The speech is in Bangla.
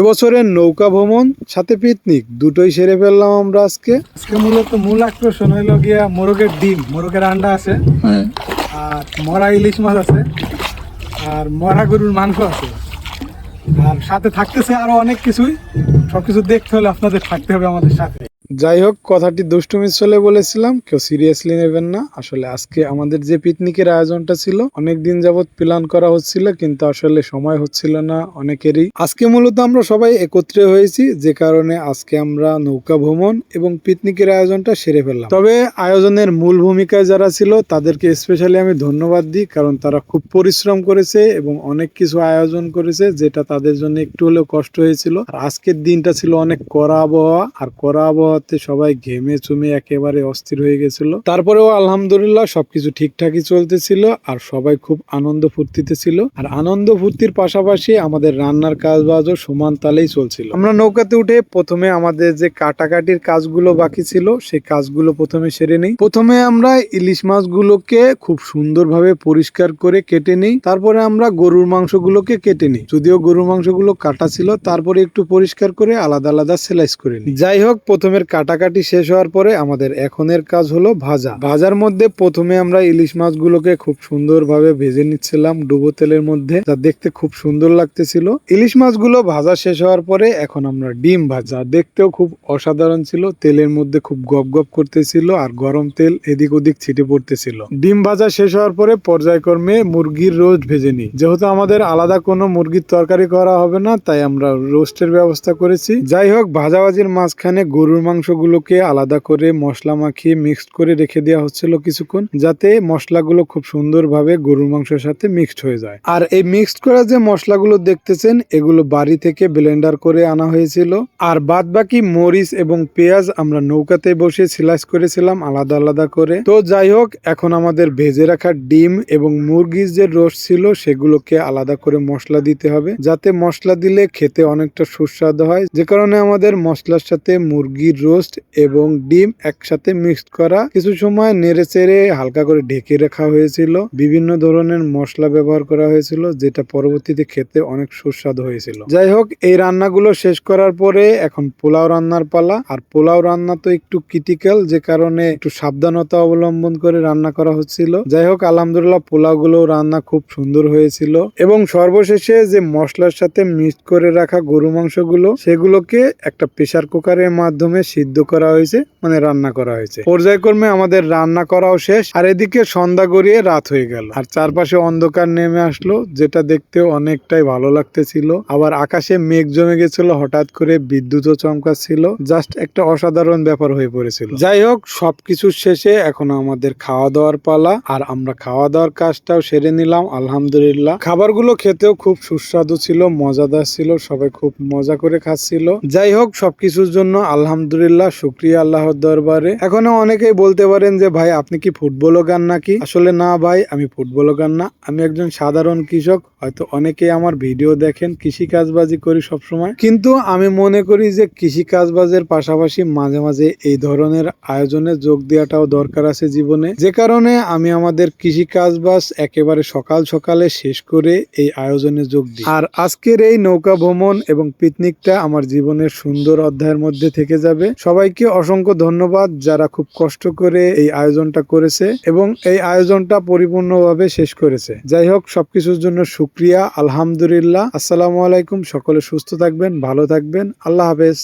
এবছরের নৌকা ভ্রমণ সাথে পিকনিক দুটোই সেরে ফেললাম আমরা আজকে। আজকে মূলত মূল আকর্ষণ হইল গিয়া মোরগের ডিম মোরগের আন্ডা আছে। আর মরা ইলিশ মাছ আছে। আর মরা গরুর মাংস আছে। আর সাথে থাকতেছে আরও অনেক কিছুই। সবকিছু দেখতে হলে আপনাদের থাকতে হবে আমাদের সাথে। যাই হোক, কথাটি দুষ্টুমির চলে বলেছিলাম, কেউ সিরিয়াসলি নেবেন না। আসলে আজকে আমাদের যে পিকনিকের আয়োজনটা ছিল অনেক দিন যাবত প্ল্যান করা হচ্ছিল, কিন্তু আসলে সময় হচ্ছিল না অনেকেরই। আজকে মূলত আমরা সবাই একত্রে হয়েছি, যে কারণে আজকে আমরা নৌকা ভ্রমণ এবং পিকনিকের আয়োজনটা সেরে ফেললাম। তবে আয়োজনের মূল ভূমিকায় যারা ছিল, তাদেরকে স্পেশালি আমি ধন্যবাদ দিই, কারণ তারা খুব পরিশ্রম করেছে এবং অনেক কিছু আয়োজন করেছে, যেটা তাদের জন্য একটু হলেও কষ্ট হয়েছিল। আর আজকের দিনটা ছিল অনেক কড়া আবহাওয়া, আর কড়া আবহাওয়াতে সবাই ঘেমে চুমে একেবারে অস্থির হয়ে গেছিল। তারপরেও আলহামদুলিল্লাহ সবকিছু ঠিকঠাকই চলতেছিল আর সবাই খুব আনন্দ ফুর্তিতে ছিল। আর আনন্দ ফুর্তির পাশাপাশি আমাদের রান্নার কাজ বাজও সমান তালেই চলছিল। আমরা নৌকাতে উঠে প্রথমে আমাদের যে কাটাকাটির কাজগুলো বাকি ছিল, সেই কাজগুলো প্রথমে সেরে নিই। প্রথমে আমরা ইলিশ মাছগুলোকে খুব সুন্দরভাবে পরিষ্কার করে কেটে নিই। তারপরে আমরা গরুর মাংসগুলোকে কেটে নিই। যদিও গরুর মাংসগুলো কাটা ছিল, তারপরে একটু পরিষ্কার করে আলাদা আলাদা সেলাইস করে নিই। যাই হোক, প্রথমের কাটাকাটি শেষ হওয়ার পরে আমাদের এখনের কাজ হলো ভাজা। ভাজার মধ্যে প্রথমে আমরা ইলিশ মাছগুলোকে খুব সুন্দরভাবে ভেজে নিচ্ছিলাম ডুবো তেলের মধ্যে। যা দেখতে খুব সুন্দর লাগতেছিল। ইলিশ মাছগুলো ভাজা শেষ হওয়ার পরে এখন আমরা ডিম ভাজা। দেখতেও খুব অসাধারণ ছিল। তেলের মধ্যে খুব গপ গপ করতেছিল আর গরম তেল এদিক ওদিক ছিটে পড়তেছিল। ডিম ভাজা শেষ হওয়ার পরে পর্যায়ক্রমে মুরগির রোস্ট ভেজে নিই। যেহেতু আমাদের আলাদা কোনো মুরগির তরকারি করা হবে না, তাই আমরা রোস্টের ব্যবস্থা করেছি। যাই হোক, ভাজাভাজির মাঝখানে গরুর মাংসগুলোকে আলাদা করে মশলা মাখিয়ে মিক্সড করে রেখে দেওয়া হচ্ছিল কিছুক্ষণ, যাতে মশলাগুলো খুব সুন্দরভাবে গরুর মাংসের সাথে মিক্সড হয়ে যায়। আর এই মিক্সড করা যে মশলাগুলো দেখতেছেন, এগুলো বাড়ি থেকে ব্লেন্ডার করে আনা হয়েছিল। আর বাদ বাকি মরিচ এবং পেঁয়াজ আমরা নৌকাতে বসে সিলাইস করেছিলাম আলাদা আলাদা করে। তো যাই হোক, এখন আমাদের ভেজে রাখা ডিম এবং মুরগির যে রোস্ট ছিল, সেগুলোকে আলাদা করে মশলা দিতে হবে, যাতে মশলা দিলে খেতে অনেকটা সুস্বাদু হয়। যে কারণে আমাদের মশলার সাথে মুরগির রোস্ট এবং ডিম একসাথে মিক্সড করা। কিছু সময় নেড়ে চেড়ে হালকা করে ঢেকে রাখা হয়েছিল। বিভিন্ন ধরনের মশলা ব্যবহার করা হয়েছিল, যেটা পরবর্তীতে খেতে অনেক সুস্বাদু হয়েছিল। যাই হোক, এই রান্নাগুলো শেষ করার পরে এখন পোলাও রান্নার পালা। আর পোলাও রান্না তো একটু ক্রিটিক্যাল যে কারণে একটু সাবধানতা অবলম্বন করে রান্না করা হচ্ছিল। যাই হোক, আলহামদুলিল্লাহ পোলাও গুলো রান্না খুব সুন্দর হয়েছিল। এবং সর্বশেষে যে মশলার সাথে মিক্সড করে রাখা গরু মাংসগুলো, সেগুলোকে একটা প্রেসার কুকারের মাধ্যমে সিদ্ধ করা হয়েছে মানে রান্না করা হয়েছে। পর্যায়ক্রমে আমাদের রান্না করাও শেষ, আর এদিকে সন্ধ্যা গড়িয়ে রাত হয়ে গেল। আর চারপাশে অন্ধকার নেমে আসলো, যেটা দেখতে অনেকটাই ভালো লাগতেছিল। আবার আকাশে মেঘ জমে গেছিল, হঠাৎ করে বিদ্যুৎও চমকাচ্ছিল। জাস্ট একটা অসাধারণ ব্যাপার হয়ে পড়েছিল। যাই হোক সবকিছুর শেষে এখন আমাদের খাওয়া দাওয়ার পালা, আর আমরা খাওয়া দাওয়ার কাজটাও সেরে নিলাম, আলহামদুলিল্লাহ। খাবারগুলো খেতেও খুব সুস্বাদু ছিল, মজাদার ছিল, সবাই খুব মজা করে খাচ্ছিল। যাই হোক, সবকিছুর জন্য আলহামদুলিল্লাহ শুক্রিয়া আল্লাহর দরবারে। এখনও অনেকেই বলতে পারেন যে, ভাই, আপনি কি ফুটবলও গান নাকি? আসলে না, ভাই, আমি ফুটবলও গান না। আমি একজন সাধারণ কৃষক, হয়তো অনেকেই আমার ভিডিও দেখেন কৃষি কাজবাজি করি সবসময়। কিন্তু আমি মনে করি যে কৃষি কাজবাজের পাশাপাশি মাঝে মাঝে এই ধরনের আয়োজনে যোগ দেওয়াটাও দরকার আছে জীবনে। যে কারণে আমি আমাদের কৃষি কাজবাজ একেবারে সকাল সকালে শেষ করে এই আয়োজনে যোগ দিই। আর আজকের এই নৌকা ভ্রমণ এবং পিকনিকটা আমার জীবনের সুন্দর অধ্যায়ের মধ্যে থেকে যাবে। সবাইকে অসংখ্য ধন্যবাদ যারা খুব কষ্ট করে এই আয়োজনটা করেছে এবং এই আয়োজনটা পরিপূর্ণভাবে শেষ করেছে। যাই হোক, সবকিছুর জন্য সুক্রিয়া আলহামদুলিল্লাহ। আসসালামু আলাইকুম, সকলে সুস্থ থাকবেন, ভালো থাকবেন। আল্লাহ হাফেজ।